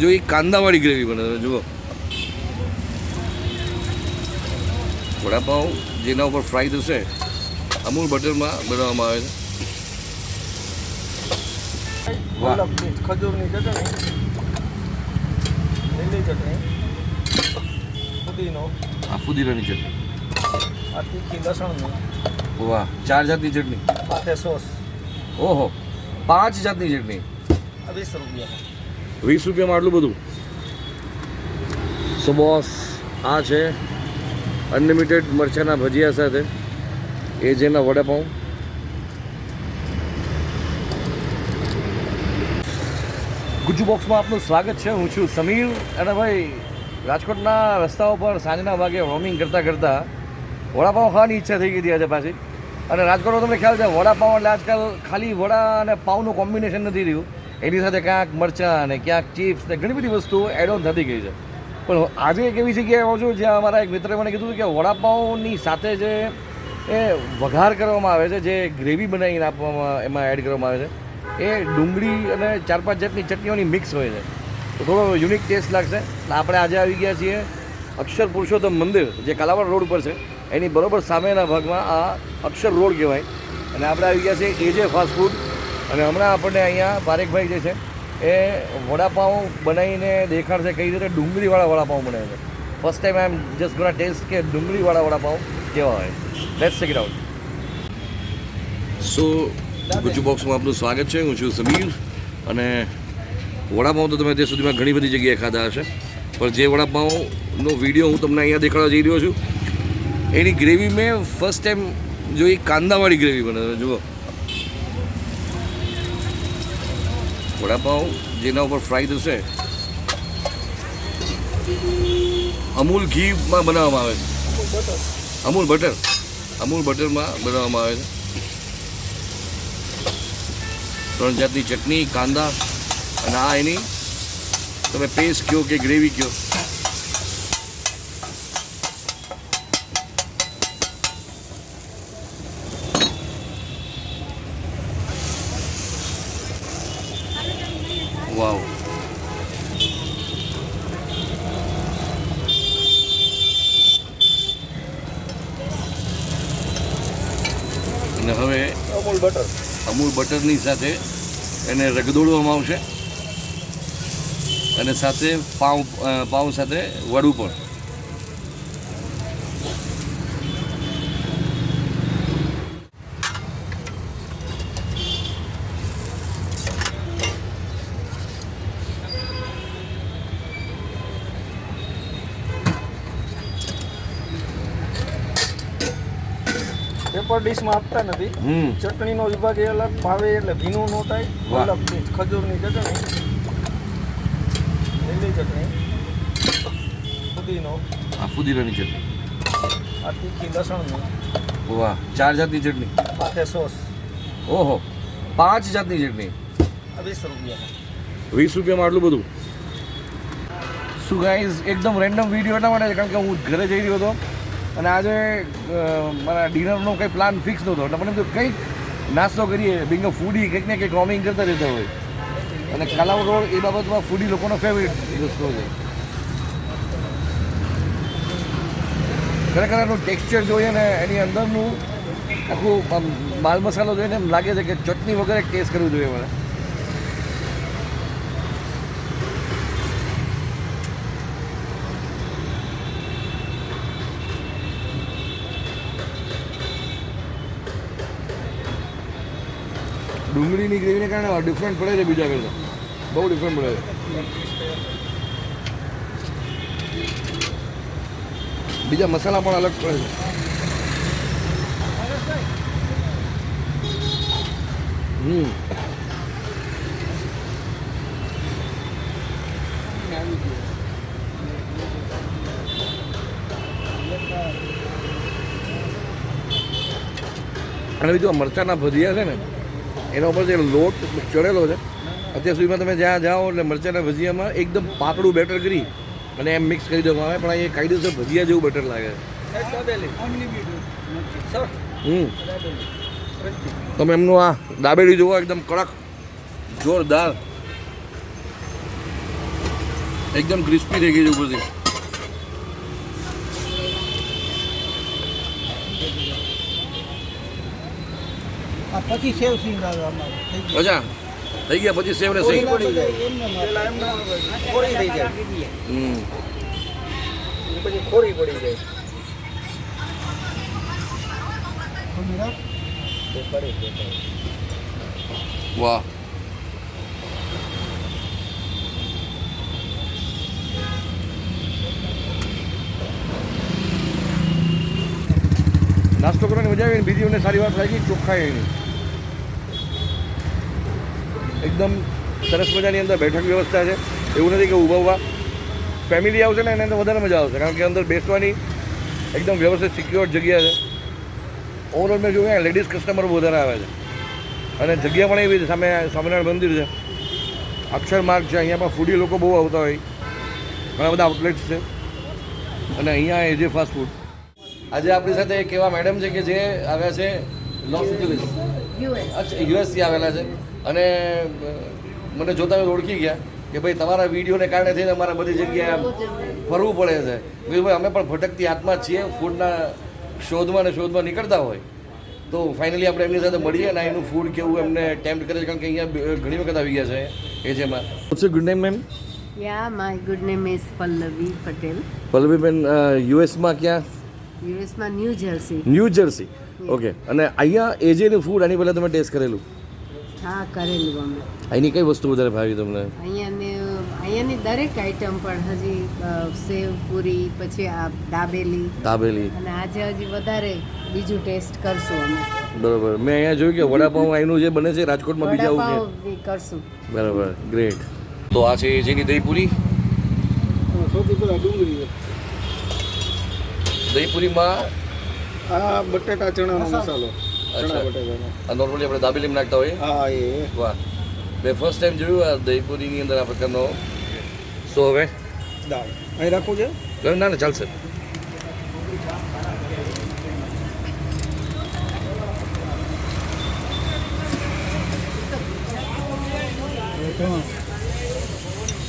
જો એ કાંદાવાળી ગ્રેવી બને છે જુઓ. વડાપાઉં જેના ઉપર ફ્રાય થશે અમૂલ બટરમાં બનાવવામાં આવે છે. ખજૂરની ચટણી. લીલી ચટણી. ફુદીનો. આ ફુદીનાની ચટણી. આ તીખી લસણની. વાહ ચાર જાતની ચટણી. સોસ. ઓહો પાંચ જાતની ચટણી. વીસ રૂપિયા. વીસ રૂપિયામાં આટલું બધું? સો બોસ આ છે અનલિમિટેડ મરચાના ભજીયા સાથે. એ જેના વડાપાઉં ગુજુ બોક્સમાં આપનું સ્વાગત છે. હું છું સમીર અને ભાઈ રાજકોટના રસ્તાઓ પર સાંજના ભાગે વોર્મિંગ કરતાં કરતાં વડાપાઉં ખાવાની ઈચ્છા થઈ ગઈ હતી આજે પાછી. અને રાજકોટમાં તમને ખ્યાલ છે વડાપાઉં એટલે આજકાલ ખાલી વડા અને પાઉંનું કોમ્બિનેશન નથી રહ્યું. એની સાથે ક્યાંક મરચાં અને ક્યાંક ચિપ્સ ને ઘણી બધી વસ્તુઓ એડ ઓન થતી ગઈ છે. પણ આજે એક એવી જગ્યાએ આવું છું જ્યાં અમારા એક મિત્રે મને કીધું કે વડાપાઉંની સાથે જે એ વઘાર કરવામાં આવે છે, જે ગ્રેવી બનાવીને આપવામાં એમાં એડ કરવામાં આવે છે, એ ડુંગળી અને ચાર પાંચ જાતની ચટણીઓની મિક્સ હોય છે. તો થોડો યુનિક ટેસ્ટ લાગશે. આપણે આજે આવી ગયા છીએ અક્ષર પુરુષોત્તમ મંદિર, જે કાલાવાડ રોડ પર છે. એની બરોબર સામેના ભાગમાં આ અક્ષર રોડ કહેવાય. અને આપણે આવી ગયા છીએ એજે ફાસ્ટ ફૂડ અને હમણાં આપણને અહીંયા પારેખભાઈ જે છે, એ વડાપાઉં બનાવીને દેખાડશે, કઈ રીતે? ડુંગળીવાળા વડાપાઉં બનાવે છે. First time I am just gonna taste કે ડુંગળીવાળા વડાપાઉં કેવા હોય. Let's check it out so Guju બોક્સમાં આપનું સ્વાગત છે. હું છું સમીર. અને વડાપાઉં તો તમે અત્યાર સુધીમાં ઘણી બધી જગ્યાએ ખાધા હશે. પણ જે વડાપાઉંનો વીડિયો હું તમને અહીંયા દેખાડવા જઈ રહ્યો છું, એની ગ્રેવી મેં ફર્સ્ટ ટાઈમ જોઈ કાંદાવાળી ગ્રેવી બને છે. જુઓ. વડાપાઉં જેના ઉપર ફ્રાય થશે અમૂલ ઘીમાં બનાવવામાં આવે છે. અમૂલ બટર અમૂલ બટરમાં બનાવવામાં આવે છે. ત્રણ જાતની ચટણી, કાંદા અને આ એની તમે પેસ્ટ કયો કે ગ્રેવી કયો વાવ અને હવે અમૂલ બટર. અમૂલ બટરની સાથે એને રગદોળવામાં આવશે. અને સાથે પાઉં પાઉં સાથે વડું પણ. ડીશમાં આપતા નથી. ચટણીનો વિભાગ એ અલગ ભાવે એટલે ભીનું ન થાય અલગ ખજૂરની ચટણી લીલી ચટણી ફુદીનો. આ ફુદીનાની ચટણી. આ તીખી લસણની. વાહ ચાર જાતની ચટણી. સાથે સોસ. ઓહો પાંચ જાતની ચટણી. વીસ રૂપિયા વીસ રૂપિયામાં આટલું બધું? શું ગાઈઝ એકદમ રેન્ડમ વીડિયો એટલા માટે કારણ કે હું ઘરે જઈ રહ્યો હતો. અને આજે મારા ડિનરનો કંઈ પ્લાન ફિક્સ નહોતો. એટલે મને કંઈક નાસ્તો કરીએ. બિંગ ફૂડી કંઈક ને કંઈક રોમિંગ કરતા રહેતા હોય. અને કાલાવ રોડ એ બાબતમાં ફૂડી લોકોનો ફેવરેટ રસ્તો છે. ખરેખર એનું ટેક્સચર જોઈએ ને એની અંદરનું આખું માલ મસાલો જોઈને એમ લાગે છે કે ચટણી વગેરે ટેસ્ટ કરવું જોઈએ મને ડુંગળીની ગ્રેવીને કારણે ડિફરન્ટ પડે છે બીજા કરતાં બહુ ડિફરન્ટ પડે છે. બીજા મસાલા પણ અલગ પડે છે. હમ. અને બીજું મરચાના ભજીયા છે ને એના ઉપર જે લોટ ચડેલો છે, અત્યાર સુધીમાં તમે જ્યાં જાઓ એટલે મરચાના ભજીયામાં એકદમ પાતળું બેટર કરી અને એમ મિક્સ કરી દેવામાં આવે, પણ એ કાયદેસર ભજીયા જેવું બેટર લાગે છે. હમ. તમે એમનું આ દાબેલી જોવો, એકદમ કડક, જોરદાર. એકદમ ક્રિસ્પી થઈ ગઈ છે ઉપરથી. પછી સેવ સિંગ આવે અમારે. થઈ અચ્છા. થઈ ગયા પછી સેવ ને સિંગ પડી જાય ખોરી થઈ જાય. હમ. પછી ખોરી પડી જાય. તો પડી જાય. વાહ. નાસ્તો કરવાની મજા આવી બીજી મને સારી વાત લાગી, ચોખ્ખાઈ એની એકદમ સરસ મજાની અંદર બેઠક વ્યવસ્થા છે. એવું નથી કે ઊભા ઊભા. ફેમિલી આવશે ને, એને તો વધારે મજા આવશે, કારણ કે અંદર બેસવાની એકદમ વ્યવસ્થિત સિક્યોર જગ્યા છે. ઓવરઓલ મેં જોયું લેડીઝ કસ્ટમર વધારે આવે છે. અને જગ્યા પણ એવી છે, સામે સ્વામિનારાયણ મંદિર છે. અક્ષર માર્ગ છે, અહીંયા પણ ફૂડી લોકો બહુ આવતા હોય. ઘણા બધા આઉટલેટ્સ છે. અને અહીંયા એ ફાસ્ટ ફૂડ આજે આપણી સાથે એક એવા મેડમ છે કે જે આવ્યા છે લોસ એન્જલિસ અચ્છા યુએસથી આવેલા છે. અને મને જોતા ઓળખી ગયા કે ભાઈ તમારા વિડીયોને કારણે થઈને અમારે બધી જગ્યાએ ફરવું પડે છે. ભાઈ અમે પણ ભટકતી આત્મા છીએ. ફૂડના શોધમાં ને શોધમાં નીકળતા હોય. તો ફાઇનલી આપણે એમની સાથે મળીએ અને એનું ફૂડ કેવું એમને ટેમ્પ્ટ કરે છે. કારણ કે અહીંયા ઘણી વખત આવી ગયા છે એ જેમાં good name ma'am Yeah, good good name is Pallavi Patel. પલ્લવીબેન યુએસમાં ક્યાં? US માં New Jersey. New Jersey. Okay અને અહીંયા એજેનું ફૂડ આની પહેલાં તમે ટેસ્ટ કરેલું? હા કરેલું અમે. અહીંની કઈ વસ્તુ વધારે ભાવી તમને? અહીંયાની અહીંયાની દરેક આઈટમ પણ હજી સેવ પૂરી પછી આ દાબેલી. દાબેલી. અને આજે હજી વધારે બીજું ટેસ્ટ કરશું અમે. બરાબર. મેં અહીંયા જોયું કે વડાપાઉં અહીંનું જે બને છે રાજકોટમાં બીજા આવું કરશું. બરાબર. ગ્રેટ તો આ છે જેની દહીંપુરી સૌથી પહેલા ડુંગળી દહીંપુરીમાં? આ બટેટા ચણાનો મસાલો. ચણા આ નોર્મલી આપણે દાબેલીમાં નાખતા હોઈએ? હા એ. વાહ. મેં ફર્સ્ટ ટાઈમ જોયું આ દહીંપુરીની અંદર આ પ્રકારનો. સો હવે? દાળ. અહીં રાખવું છે? ના ના ચાલશે.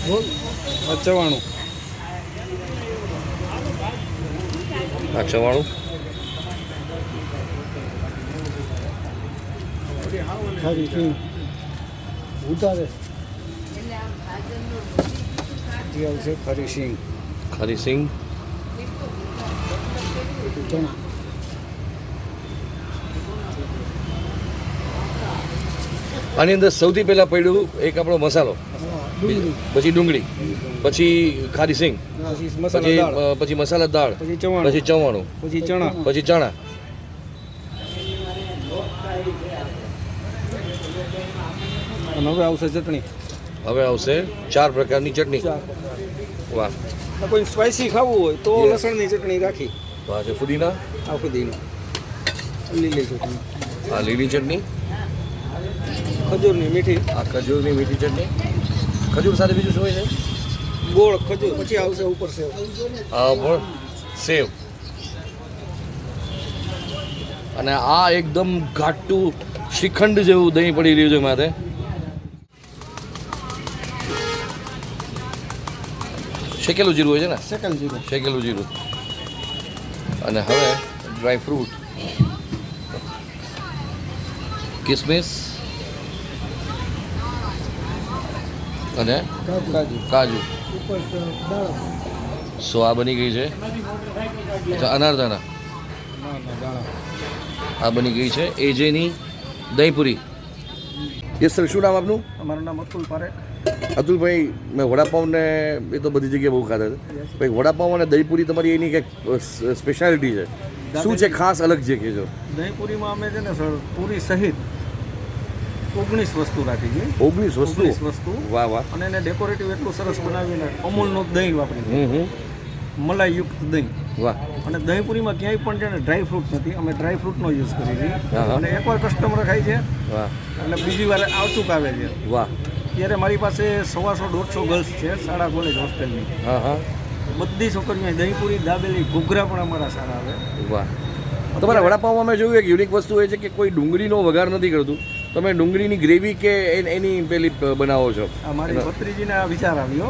બોલ. આ ચવાણું. ખારી ઉતારે. આવશે ખરી સિંગ. ખરી સિંગ. ચણા. આની અંદર સૌથી પહેલાં પડ્યું એક આપણો મસાલો. પછી ડુંગળી. પછી ખારી સિંગ. પછી પછી મસાલા દાળ. પછી ચવાણું. પછી ચણા. પછી ચણા. અને હવે આવશે ચટણી. હવે આવશે ચાર પ્રકારની ચટણી. વાહ. કોઈ સ્પાઇસી ખાવું હોય તો લસણની ચટણી રાખી. તો આ છે ફુદીના? આ ફુદીના. લીલી ચટણી. આ લીલી ચટણી? ખજૂરની મીઠી. આ ખજૂરની મીઠી ચટણી? ખજૂર સાથે બીજું શું હોય છે? ગોળ ખજૂર. પછી આવશે ઉપર સેવ. હા ગોળ. સેવ. અને આ એકદમ ઘાટું શ્રીખંડ જેવું દહીં પડી રહ્યું છે માથે. શેકેલું જીરું હોય છે ને? શેકેલું જીરું. શેકેલું જીરું. અને હવે ડ્રાય ફ્રૂટ કિસમિસ. અને કાજુ. કાજુ ઉપર સો આ બની ગઈ છે? અચ્છા અનારદાના ના ના દાણા આ બની ગઈ છે એજેની દહીંપુરી. યસ સર શું નામ આપનું? અમારું નામ અતુલ પારેખ. અતુલભાઈ મેં વડાપાઉં ને એ તો બધી જગ્યાએ બહુ ખાધા છે. ભાઈ વડાપાઉં અને દહીંપુરી તમારી એની કંઈક સ્પેશિયાલિટી છે. શું છે? ખાસ અલગ છે કે જો દહીંપુરીમાં અમે છે ને સર પૂરી સહિત ઓગણીસ વસ્તુ રાખી છે. ઓગણીસ વસ્તુ? ઓગણીસ વસ્તુ. વાહ વાહ. અને એને ડેકોરેટિવ એટલું સરસ બનાવીને અમૂલનું દહીં વાપરી મલાઈયુક્ત દહીં. વાહ. અને દહીંપુરીમાં ક્યાંય પણ છે ને ડ્રાય ફ્રૂટ નથી. અમે ડ્રાય ફ્રૂટનો યુઝ હા, હા. અને એકવાર કસ્ટમર ખાય છે. વાહ. એટલે બીજી વાર આવચુક આવે છે. વાહ. ત્યારે મારી પાસે સવાસો દોઢસો ગર્લ્સ છે શાળા કોલેજ હોસ્ટેલની બધી છોકરીઓ દહીંપુરી દાબેલી ઘૂઘરા પણ અમારા સારા આવે. વાહ. તમારા વડાપાઉં અમે જોયું એક યુનિક વસ્તુ એ છે કે કોઈ ડુંગળીનો વઘાર નથી કરતું. તમે ડુંગળીની ગ્રેવી કે એન- પેલી બનાવો છો? આ મારી ભત્રીજીને આ વિચાર આવ્યો.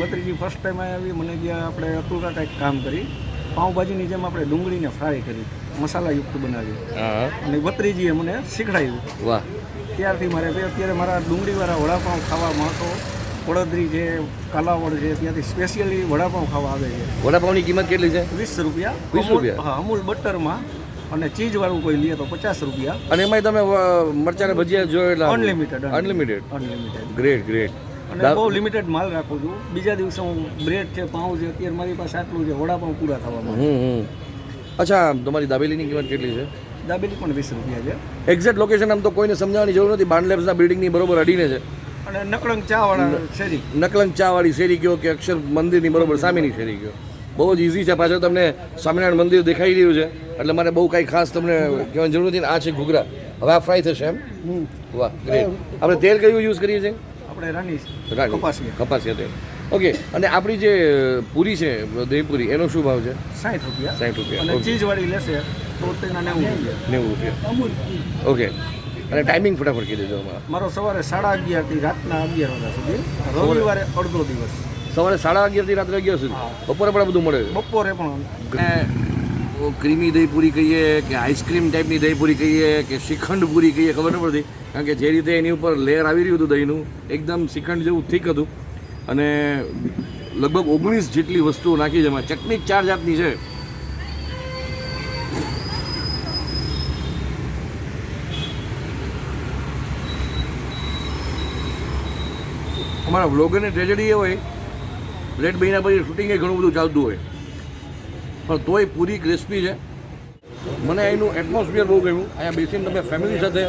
ભત્રીજી ફર્સ્ટ ટાઈમ આવી મને ગયા આપણે અતુલ કંઈક કામ કરી. પાઉંભાજીની જેમ આપણે ડુંગળીને ફ્રાય કરી મસાલાયુક્ત બનાવી. અને ભત્રીજીએ મને શીખડાયું. વાહ. ત્યારથી મારે અત્યારે મારા ડુંગળીવાળા વડાપાઉં ખાવામાં તો વડોદરી છે કાલાવડ છે ત્યાંથી સ્પેશિયલી વડાપાઉં ખાવા આવે છે. વડાપાઉંની કિંમત કેટલી છે? વીસ રૂપિયા. વીસ રૂપિયા? હા અમૂલ બટરમાં અને ચીઝવાળું કોઈ લે તો પચાસ રૂપિયા. અને એમાંય તમે મરચાના ભજીયા જો એટલે unlimited unlimited unlimited great great અને બહુ લિમિટેડ માલ રાખું છું. બીજા દિવસે હું બ્રેડ છે પાઉં છે અત્યારે મારી પાસે આટલું છે વડાપાઉં પૂરા થવામાં અચ્છા તમારી દાબેલીની કિંમત કેટલી છે? દાબેલી પણ વીસ રૂપિયા છે. એક્ઝેક્ટ લોકેશન આમ તો કોઈને સમજાવવાની જરૂર નથી. બાંડ લેબ્સના બિલ્ડિંગની બરોબર અડીને છે. અને નકલંગ ચા વાળા શેરી. નકલંગ ચાવાળી શેરી ગયો કે અક્ષર મંદિરની બરોબર સામેની શેરી કયો? બહુ જ ઇઝી છે. પાછળ તમને સ્વામિનારાયણ મંદિર દેખાઈ રહ્યું છે. એટલે મારે બહુ કાંઈ ખાસ તમને કહેવાની જરૂર નથી આ છે ઘૂઘરા. હવે આ ફ્રાય થશે એમ? વાહ ગ્રેટ આપણે તેલ કયું યુઝ કરીએ છીએ? આપણે રાની રાણી. કપાસિયા. કપાસિયા તેલ. ઓકે અને આપણી જે પૂરી છે દહીંપૂરી એનો શું ભાવ છે? સાઠ રૂપિયા. સાઠ રૂપિયા. અને ચીજવાળી લેશે તો નેવું રૂપિયા. નેવું રૂપિયા. ઓકે અને ટાઈમિંગ ફટાફટ કહી દેજો અમારા. મારો સવારે સાડા અગિયારથી રાતના અગિયાર વાગ્યા સુધી. રવિવારે અડધો દિવસ. સવારે સાડા અગિયારથી રાત્રે અગિયાર સુધી. બપોરે પણ બધું મળે. બપોરે પણ ક્રીમી દહીં પૂરી કહીએ કે આઈસ્ક્રીમ ટાઈપની દહીં પૂરી કહીએ કે શ્રીખંડ પૂરી કહીએ ખબર ન પડતી. કારણ કે જે રીતે એની ઉપર લેયર આવી રહ્યું હતું દહીંનું એકદમ શ્રીખંડ જેવું થીક હતું. અને લગભગ ઓગણીસ જેટલી વસ્તુઓ નાખી છે એમાં. ચટણી ચાર જાતની છે. અમારા વ્લોગરની ટ્રેજડી એ હોય લેટ મહિના પછી શૂટિંગ ઘણું બધું ચાલતું હોય. પણ તોય પૂરી ક્રિસ્પી છે. મને અહીંનું એટમોસ્ફિયર બહુ ગયું અહીંયા બેસીને તમે ફેમિલી સાથે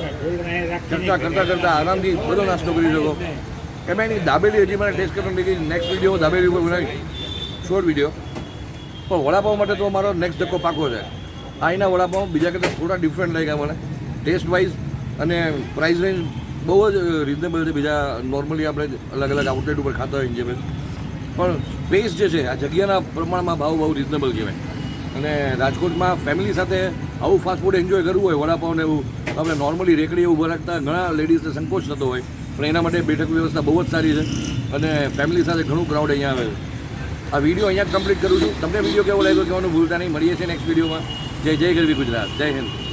ચર્ચા કરતાં કરતાં આરામથી બધો નાસ્તો કરી શકો. એમાં એની દાબેલી હજી મને ટેસ્ટ કરવાની લીધી નેક્સ્ટ વીડિયો દાબેલી ઉપર બનાવીશ. શોર્ટ વીડિયો પણ વડાપાઉં માટે તો મારો નેક્સ્ટ ધક્કો પાકો છે. અહીંના વડાપાઉં બીજા કરતાં થોડા ડિફરન્ટ લાગ્યા મને. ટેસ્ટ વાઇઝ અને પ્રાઇસ રેન્જ બહુ જ રિઝનેબલ છે. બીજા નોર્મલી આપણે અલગ અલગ આઉટલેટ ઉપર ખાતા હોય જે પણ સ્પેસ જે છે, આ જગ્યાના પ્રમાણમાં ભાવ બહુ રિઝનેબલ કહેવાય. અને રાજકોટમાં ફેમિલી સાથે આવું ફાસ્ટ ફૂડ એન્જોય કરવું હોય, વડાપાવને એવું આપણે નોર્મલી રેકડી એવું રાખતા, ઘણા લેડીઝને સંકોચ થતો હોય. પણ એના માટે બેઠક વ્યવસ્થા બહુ જ સારી છે અને ફેમિલી સાથે ઘણું ક્રાઉડ અહીંયા આવે છે. આ વીડિયો અહીંયા કમ્પ્લીટ કરું છું. તમને વીડિયો કેવો લાગ્યો કહેવાનું ભૂલતા નહીં. મળીએ છીએ નેક્સ્ટ વિડીયોમાં જય જય ગરવી ગુજરાત. જય હિન્દ.